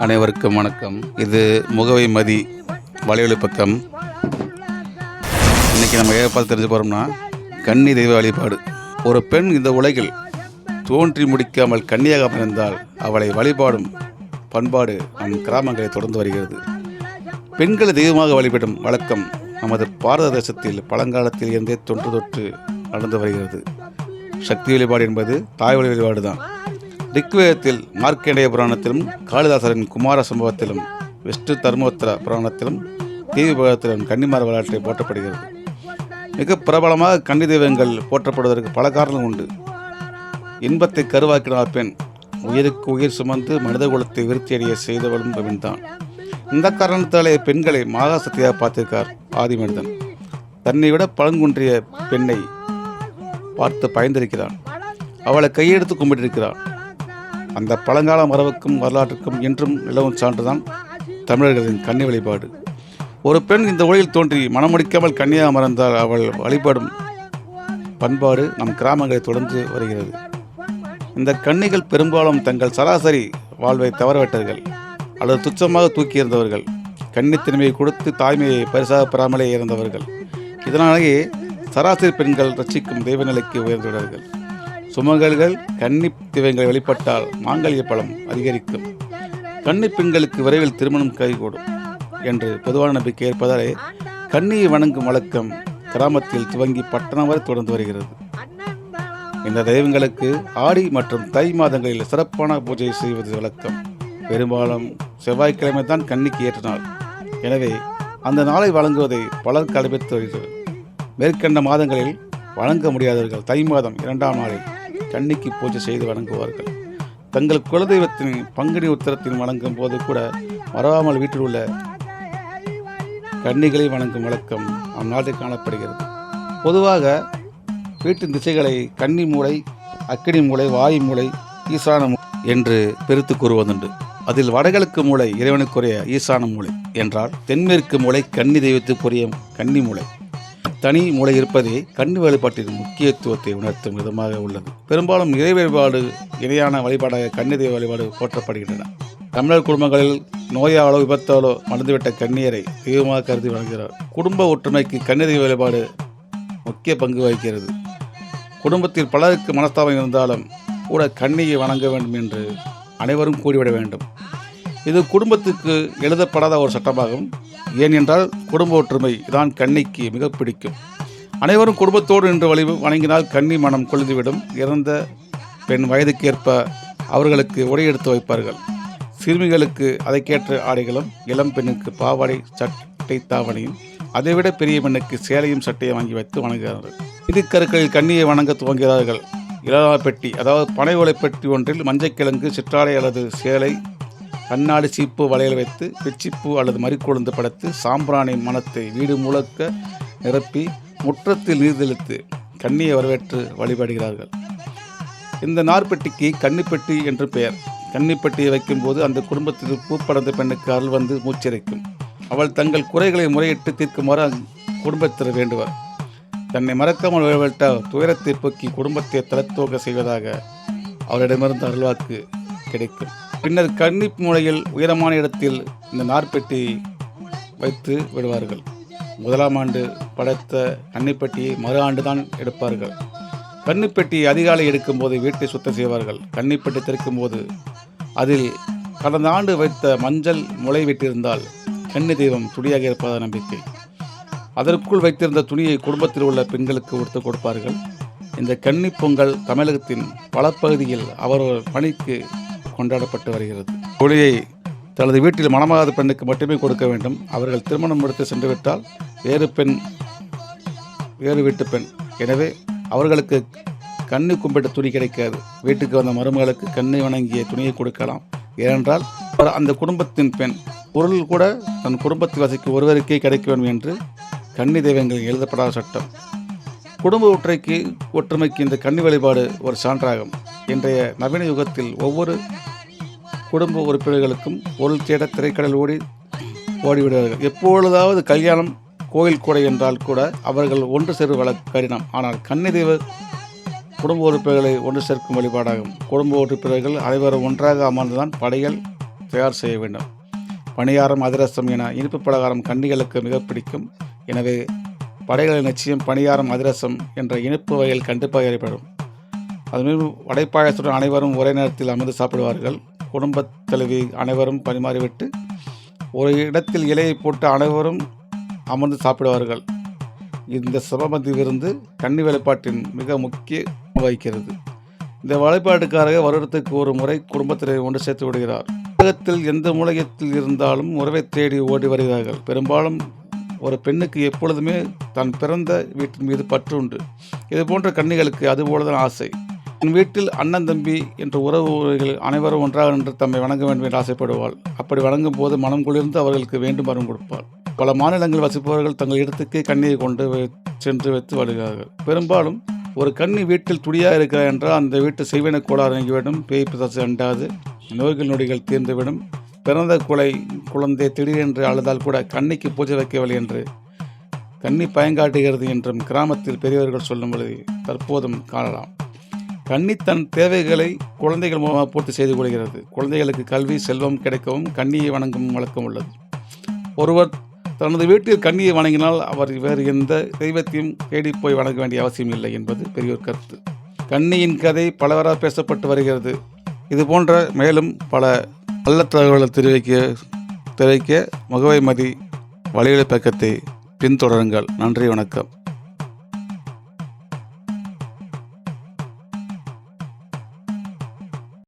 அனைவருக்கும் வணக்கம். இது முகவை மதி வலையொலி பக்கம். இன்றைக்கி நம்ம ஏற்பாடு பார்த்து தெரிஞ்சு போகிறோம்னா கன்னி தெய்வ வழிபாடு. ஒரு பெண் இந்த உலகில் தோன்றி முடிக்காமல் கன்னியாக பிறந்தால் அவளை வழிபாடும் பண்பாடு நம் கிராமங்களை தொடர்ந்து வருகிறது. பெண்களை தெய்வமாக வழிபடும் வழக்கம் நமது பாரத தேசத்தில் பழங்காலத்தில் இருந்தே தொன்று தொற்று நடந்து வருகிறது. சக்தி வழிபாடு என்பது தாய் வழி வழிபாடு தான் ரிக்வேதத்தில் மார்க்கண்டேய புராணத்திலும் காளிதாசரின் குமார சம்பவத்திலும் விஷ்ணு தர்மோத்திர புராணத்திலும் தேவி புராணத்திலும் கன்னிமார வரலாற்றை போற்றப்படுகிறது. மிக பிரபலமாக கன்னி தெய்வங்கள் போற்றப்படுவதற்கு பல காரணங்கள் உண்டு. இன்பத்தை கருவாக்கினார் பெண் உயிருக்கு உயிர் சுமந்து மனித குலத்தை விருத்தியடைய செய்தவளும் பெண்தான் இந்த காரணத்தாலே பெண்களை மகாசக்தியாக பார்த்திருக்கார் ஆதி மனிதன் தன்னை விட பழங்குன்றிய பெண்ணை பார்த்து பயந்திருக்கிறான். அவளை கையெடுத்து கும்பிட்டிருக்கிறான். அந்த பழங்கால மரபுக்கும் வரலாற்றுக்கும் இன்றும் நிலவும் சான்றுதான் தமிழர்களின் கன்னி வழிபாடு. ஒரு பெண் இந்த உலகில் தோன்றி மனமுடிக்காமல் கன்னியாக மறந்தால் அவள் வழிபடும் பண்பாடு நம் கிராமங்களை தொடர்ந்து வருகிறது. இந்த கன்னிகள் பெரும்பாலும் தங்கள் சராசரி வாழ்வை தவறவிட்டவர்கள் அல்லது துச்சமாக தூக்கியிருந்தவர்கள் கன்னித்தன்மையை கொடுத்து தாய்மையை பரிசாக பெறாமலே இருந்தவர்கள். இதனாலேயே சராசரி பெண்கள் ரட்சிக்கும் தெய்வநிலைக்கு உயர்ந்துள்ளார்கள் சுமங்கல்கள் கன்னி திவங்கள் வெளிப்பட்டால் மாங்கல்ய பலம் அதிகரிக்கும். கன்னி பெண்களுக்கு விரைவில் திருமணம் கைகூடும் என்று பொதுவான நம்பிக்கை இருப்பதாலே கன்னியை வணங்கும் வழக்கம் கிராமத்தில் துவங்கி பட்டணம் வரை தொடர்ந்து வருகிறது. இந்த தெய்வங்களுக்கு ஆடி மற்றும் தை மாதங்களில் சிறப்பான பூஜை செய்வது வழக்கம். பெரும்பாலும் செவ்வாய்க்கிழமை தான் கன்னிக்கு ஏற்ற நாள். எனவே அந்த நாளை வழங்குவதை பலர் கடைபிடித்து வருகிறது மேற்கண்ட மாதங்களில் வழங்க முடியாதவர்கள் தை மாதம் இரண்டாம் நாளில் கன்னிக்கு பூஜை செய்து வணங்குவார்கள். தங்கள் குலதெய்வத்தின் பங்குனி உத்தரத்தின் வணங்கும் போது கூட மறவாமல் வீட்டில் உள்ள கன்னிகளை வணங்கும் வழக்கம் அந்நாட்டில் காணப்படுகிறது. பொதுவாக வீட்டின் திசைகளை கன்னி மூலை அக்கினி மூலை வாயு மூலை ஈசான என்று பிரித்து கூறுவதுண்டு. அதில் வடகிழக்கு மூலை இறைவனுக்குரிய ஈசான மூலை என்றால் தென்மேற்கு மூலை கன்னி தெய்வத்துக்குரிய கன்னி மூலை தனி மூலை இருப்பதே கண் வழிபாட்டின் முக்கியத்துவத்தை உணர்த்தும் விதமாக உள்ளது. பெரும்பாலும் இறை வழிபாடு இணையான வழிபாடாக கண்ணிதை வழிபாடு போற்றப்படுகின்றன. தமிழர் குடும்பங்களில் நோயாலோ விபத்தாலோ மறந்துவிட்ட கண்ணீரை தெய்வமாக கருதி வழங்குகிறார் குடும்ப ஒற்றுமைக்கு கண்ணிதை வழிபாடு முக்கிய பங்கு வகிக்கிறது. குடும்பத்தில் பலருக்கு மனஸ்தாபம் இருந்தாலும் கூட கண்ணியை வணங்க வேண்டும் என்று அனைவரும் கூடிவிட வேண்டும். இது குடும்பத்துக்கு எழுதப்படாத ஒரு சட்டமாகும். ஏனென்றால் குடும்ப ஒற்றுமை தான் கன்னிக்கு மிக பிடிக்கும். அனைவரும் குடும்பத்தோடு நின்று வழி வணங்கினால் கன்னி மனம் கொழுந்துவிடும். இறந்த பெண் வயதுக்கேற்ப அவர்களுக்கு உடை எடுத்து வைப்பார்கள். சிறுமிகளுக்கு அதற்கேற்ற ஆடைகளும் இளம் பெண்ணுக்கு பாவாடை சட்டை தாவணியும் அதைவிட பெரிய பெண்ணுக்கு சேலையும் சட்டையும் வாங்கி வைத்து வணங்குகிறார்கள். இதுக்கருக்களில் கண்ணியை வணங்க துவங்குகிறார்கள். இளவா பெட்டி அதாவது பனை ஓலை பெட்டி ஒன்றில் மஞ்சக்கிழங்கு சிற்றாடை அல்லது சேலை கண்ணாடி சீப்பு வளையல் வைத்து பிச்சிப்பூ அல்லது மறிக்கொழுந்து படைத்து சாம்பிராணி மனத்தை வீடு முழுக்க நிரப்பி முற்றத்தில் நீர் தெளித்து கண்ணியை வரவேற்று வழிபடுகிறார்கள். இந்த நார்பெட்டிக்கு கன்னிப்பெட்டி என்று பெயர். கன்னிப்பெட்டியை வைக்கும்போது அந்த குடும்பத்தில் பூப்படந்த பெண்ணுக்கு அருள் வந்து மூச்சிறைக்கும் அவள் தங்கள் குறைகளை முறையிட்டு தீர்க்குமாறு குடும்பத்தினர் வேண்டுவார். தன்னை மறக்காமல் வழிபட்ட துயரத்தை போக்கி குடும்பத்தை தலத்தோக செய்வதாக அவரிடமிருந்து அருள்வாக்கு கிடைக்கும். பின்னர் கன்னிப் மூலையில் உயரமான இடத்தில் இந்த நார்பெட்டி வைத்து விடுவார்கள். முதலாம் ஆண்டு படைத்த கன்னிப்பெட்டியை மறு ஆண்டு தான் எடுப்பார்கள். கன்னிப்பெட்டியை அதிகாலை எடுக்கும்போது வீட்டை சுத்தம் செய்வார்கள். கன்னிப்பெட்டி திறக்கும் போது அதில் கடந்த ஆண்டு வைத்த மஞ்சள் முளை விட்டிருந்தால் கன்னி தெய்வம் துணியாக இருப்பதாக நம்பிக்கை. அதற்குள் வைத்திருந்த துணியை குடும்பத்தில் உள்ள பெண்களுக்கு உடுத்து கொடுப்பார்கள். இந்த கன்னி பொங்கல் தமிழகத்தின் பல பகுதியில் அவரவர் பணிக்கு கொண்டாடப்பட்டு வருகிறது. ஒளியை தனது வீட்டில் மணமாகாத பெண்ணுக்கு மட்டுமே கொடுக்க வேண்டும். அவர்கள் திருமணம் முடித்து சென்றுவிட்டால் வேறு பெண் வேறு வீட்டு பெண். எனவே அவர்களுக்கு கண்ணு கும்பிட்ட துணி கிடைக்காது. வீட்டுக்கு வந்த மருமகளுக்கு கண்ணை வணங்கிய துணியை கொடுக்கலாம். ஏனென்றால் அந்த குடும்பத்தின் பெண். பொருள் கூட தன் குடும்பத்தில் வசிக்கும் ஒருவருக்கே கிடைக்க வேண்டும் என்று கன்னி தெய்வங்கள் எழுதப்படாத சட்டம். குடும்ப ஒற்றைக்கு ஒற்றுமைக்கு இந்த கன்னி வழிபாடு ஒரு சான்றாகும். இன்றைய நவீன யுகத்தில் ஒவ்வொரு குடும்ப உறுப்பினர்களுக்கும் பொருள் தேட திரைக்கடல் ஓடி ஓடிவிடுவார்கள். எப்பொழுதாவது கல்யாணம் கோயில் கூடை என்றால் கூட அவர்கள் ஒன்று சேருவ கடினம். ஆனால் கன்னி தெய்வ குடும்ப உறுப்பினர்களை ஒன்று சேர்க்கும் வழிபாடாகும். குடும்ப உறுப்பினர்கள் அனைவரும் ஒன்றாக அமர்ந்துதான் படையல் தயார் செய்ய வேண்டும். பணியாரம் அதிரசம் என இனிப்பு பலகாரம் கன்னிகளுக்கு மிக பிடிக்கும். எனவே படைகளின் நிச்சயம் பணியாரம் அதிரசம் என்ற இனிப்பு வகையில் கண்டிப்பாக ஏற்படும். அதுமாரி வடைப்பாயசத்துடன் அனைவரும் ஒரே நேரத்தில் அமர்ந்து சாப்பிடுவார்கள். குடும்பத் தலைவி அனைவரும் பரிமாறிவிட்டு ஒரு இடத்தில் இலையை போட்டு அனைவரும் அமர்ந்து சாப்பிடுவார்கள். இந்த சபமதி விருந்து கன்னி வேலைப்பாட்டின் மிக முக்கிய வகிக்கிறது. இந்த வழிபாட்டுக்காரக வருடத்துக்கு ஒரு முறை குடும்பத்தினை ஒன்று சேர்த்து விடுகிறார். உலகத்தில் எந்த மூலகத்தில் இருந்தாலும் உறவை தேடி ஓடி வருகிறார்கள். பெரும்பாலும் ஒரு பெண்ணுக்கு எப்பொழுதுமே தன் பிறந்த வீட்டின் மீது பற்று உண்டு. இது போன்ற கன்னிகளுக்கு அதுபோலதான் ஆசை. என் வீட்டில் அண்ணன் தம்பி என்ற உறவு உறவுகள் அனைவரும் ஒன்றாக நின்று தம்மை வணங்க வேண்டும் என்று ஆசைப்படுவாள். அப்படி வணங்கும் போது மனம் குளிர்ந்து அவர்களுக்கு வேண்டும் வரும் கொடுப்பாள். பல மாநிலங்களில் வசிப்பவர்கள் தங்கள் இடத்துக்கு கண்ணியை கொண்டு வை- சென்று வைத்து வருகிறார்கள். பெரும்பாலும் ஒரு கண்ணி வீட்டில் துடியாக இருக்கிறார் என்றால் அந்த வீட்டு செய்வன கோளாறு நீங்கிவிடும் பேய் பிசாசு அண்டாது நோய்கள் நொடிகள் தீர்ந்துவிடும். பிறந்த குலை குழந்தை திடீரென்று அழுதால் கூட கன்னிக்கு பூஜை வைக்கவில்லை என்று கன்னி பயங்காட்டுகிறது என்றும் கிராமத்தில் பெரியவர்கள் சொல்லும் பொழுது தற்போதும் காணலாம். கன்னி தன் தேவைகளை குழந்தைகள் மூலமாக பூர்த்தி செய்து கொள்கிறது. குழந்தைகளுக்கு கல்வி செல்வம் கிடைக்கவும் கண்ணியை வணங்கும் வழக்கம் உள்ளது. ஒருவர் தனது வீட்டில் கண்ணியை வணங்கினால் அவர் வேறு எந்த தெய்வத்தையும் தேடி போய் வணங்க வேண்டிய அவசியம் இல்லை என்பது பெரியோர் கருத்து. கன்னியின் கதை பலவராக பேசப்பட்டு வருகிறது. இது போன்ற மேலும் பல நல்ல தகவல்களை தெரிவிக்க தெரிவிக்க முகவை மதி வலையொலி பக்கத்தை பின்தொடருங்கள். நன்றி வணக்கம்.